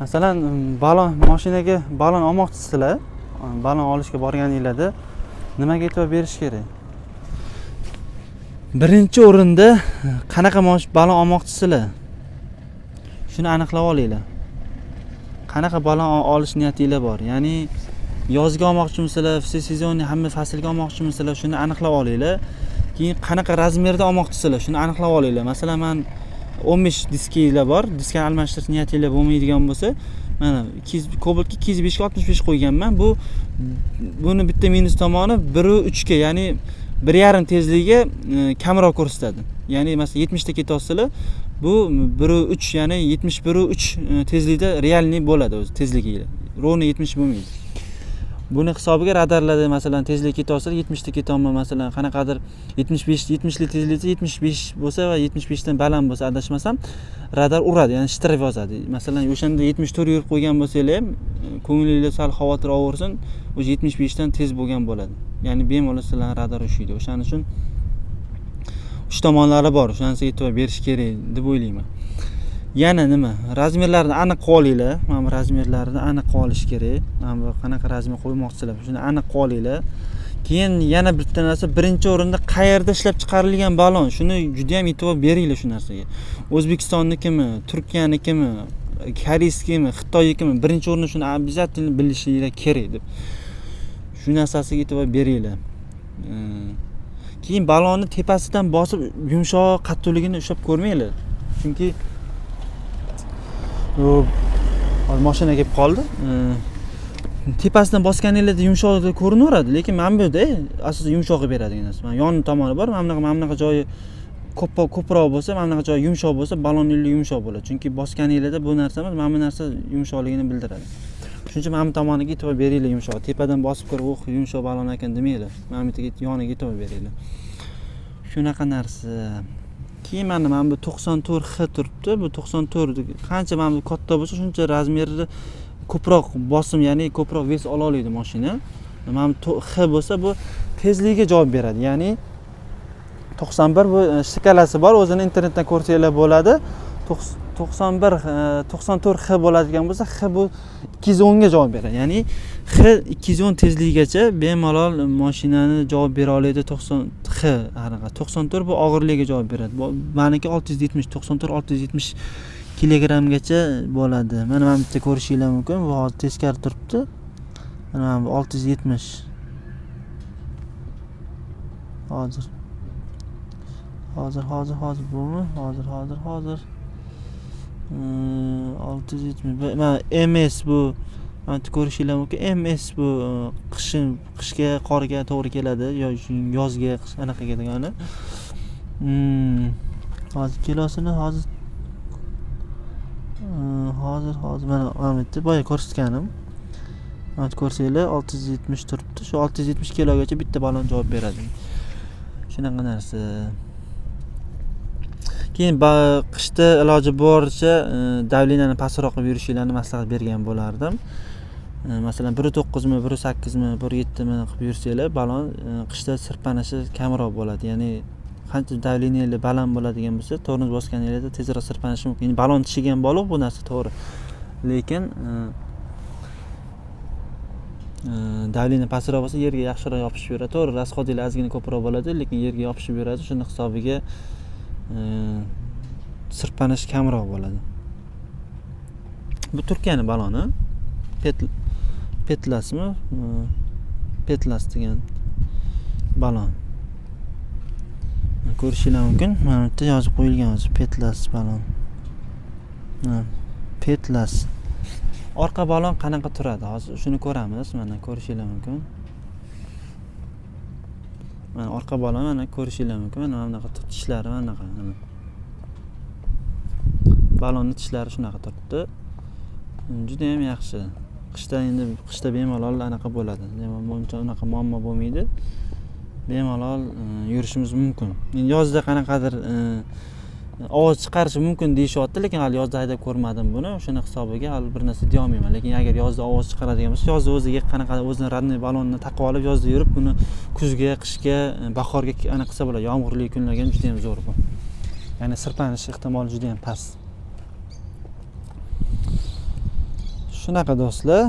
masalan balon mashinaga balon olmoqchisizlar balon olishga borganinglarda nimaga e'tibor berish kerak? Birinchi o'rinda qanaqa balon olmoqchisizlar shuni aniqlab olinglar. Qanaqa balon olish niyatinglar bor? Ya'ni yozgi olmoqchimisizlar все сезонный hamma faslga olmoqchimisizlar shuni aniqlab olinglar. Keyin qanaqa razmerda olmoqchisizlar shuni aniqlab olinglar. Masalan man o'n besh diskinglar bor diskani almashtirish niyatinglar bo'lmaydigan bo'lsa mana ikki yuz kobaltga ikki yuz beshga oltmish besh qo'yganman bu buni bitta minus tomoni biru uchga ya'ni bir yarim tezligiga e, kamroq ko'rsatadi ya'ni masalan yetmishda ketyapsizlar bu biru uch ya'ni yetmish biru uch e, tezlikda realniy bo'ladi o'zi tezligiga ровно yetmish bo'lmaydi Buni hisobiga radarlarda masalan tezlik ketyapsizlar yetmishda ketyapman masalan qanaqadir yetmish besh yetmishli tezlikda yetmish besh bo'lsa va yetmish beshdan baland bo'lsa adashmasam radar uradi ya'ni shtrif yozadi. Masalan o'shanda yetmish to'rt yurib qo'ygan bo'lsanglar ham e, sal xavotir olaversin o'sha yetmish beshdan tez bo'lgan bo'ladi. Ya'ni bemalol sizlarni radar ushlaydi. O'shaning uchun uch tomonlari bor. O'shanisiga e'tibor berish kerak deb o'ylayman. Yana nima? Razmerlarni aniq qilib olinglar. Mana bu razmerlarni aniq qilib olish kerak. Mana bu qanaqa razmer qo'ymoqchilar? Shuni aniq qilib olinglar. Keyin yana bitta narsa. Birinchi o'rinda qayerda ishlab chiqarilgan balon? Shuni juda yam e'tibor beringlar shu narsaga. O'zbekistonnikimi? Turkiyanikimi? Koreyskimi? Xitoynikimi? Birinchi o'rinda shuni обязательно bilishinglar kerak deb. Shu narsasiga e'tibor beringlar. Keyin balonni tepasidan bosib yumshoq qattiqligini ushlab ko'rmanglar. Chunki hozir moshina kelib qoldi. Hmm. Tepasidan bosganinglarda yumshoqligi ko'rinaveradi lekin mana bu yerda eh, asosan yumshoq qilib beradigan narsa mana yon tomoni bor mana bunaqa mana bunaqa joyi ko'p ko'proq bo'lsa mana bunaqa joyi yumshoq bo'lsa balon yumshoq bo'ladi. Chunki bosganinglarda bu narsa emas mana bu narsa yumshoqligini bildiradi. Shuning uchun mana bu tomoniga e'tibor beringlar yumshoq. Tepadan bosib ko'rib uh o'h, yumshoq balon ekan demanglar. Mana bu yerga yoniga e'tibor beringlar. Shunaqa narsa. Keyin mana mana bu to'qson to'rt x turibdi. Bu to'qson to'rt qancha mana bu katta bo'lsa shuncha razmerda ko'proq bosim ya'ni ko'proq vez ola oladi mashina mana bu x bo'lsa bu tezligiga javob beradi. Ya'ni to'qson bir bu e, shkalasi bor o'zini internetdan ko'rsanglar bo'ladi. To'qson bir e, to'qson to'rt x bo'ladigan bo'lsa x bu ikki yuz o'nga javob beradi. Ya'ni x ikki yuz o'n tezligigacha bemalol mashinani javob bera oladi to'qson x anaqa to'qson to'rt bu og'irligiga javob beradi. Maniki olti yuz yetmish to'qson to'rt olti yuz yetmish kilogrammgacha bo'ladi. Mana mana bu yerda ko'rishinglar mumkin. Bu hozir teskari turibdi. Mana bu olti yuz yetmish hozir. Hozir hozir hozir bumi hozir hozir hozir olti yuz yetmish bu- mana ms bu. Yerda ko'rishinglar mumkin ms bu e, qishin qishga qorga to'g'ri keladi. Yo shu yozga qish- anaqa kelgani Hmm, hozir kilosini hozir Ee, hozir hozir mana mana bu yerda boya ko'rsatganim. Ko'rsanglar olti yuz yetmish turibdi. Shu olti yuz yetmish kilogacha bitta balon javob beradi. Shunaqa narsa keyin qishda iloji boricha e, давленияni pastroq qilib yurishinglarni maslahat bergan bo'lardim. E, masalan bir to'qqizmi bir sakkizmi bir yettimi qilib yursanglar balon e, qishda sirpanishi kamroq bo'ladi. Ya'ni qancha давлениялari baland bo'ladigan bo'lsa tormoz bosganinglarda tezroq sirpanishi mumkin. Endi balon tishigan bog'liq bu narsa to'g'ri. Lekin e, e давление pastroq bo'lsa yerga yaxshiroq yopishib yuradi. To'g'ri расходinglar ozgina ko'proq bo'ladi lekin yerga yopishib yuradi. Shuni hisobiga sirpanish kamroq bo'ladi. Bu turkiyani baloni pet petlasmi? Petlas degan balon. Ko'rishinglar mumkin. Mana bu yerda yozib qo'yilgan o'zi petlas balon. Mana, petlas. Orqa balon qanaqa turadi? Hozir shuni ko'ramiz. Mana ko'rishinglar mumkin. Mana orqa bola mana ko'rishinglar mumkin. Mana bunaqa tishlari mana bunaqa mana. balonni tishlari shunaqa turibdi. Hmm, Juda yam yaxshi. Qishda endi qishda bemalol anaqa bo'ladi. Demak, uncha unaqa muammo bo'lmaydi. Bemalol hmm, yurishimiz mumkin. Endi yozda qanaqadir e, ovoz chiqarishi mumkin deyishyapti lekin hali yozda haydab ko'rmadim buni. O'shani hisobiga hali bir narsa deyolmayman. Lekin agar yozda ovoz chiqaradigan bo'lsa yozda o'ziga qanaqa o'zini родной balonni taqib olib yozda yurib buni kuzga qishga e, bahorga ana qilsa bo'ladi. Yomg'irli kunlarga ham juda yam zo'r bu. Ya'ni sirpanish ehtimoli juda yam past. Shunaqa do'stlar.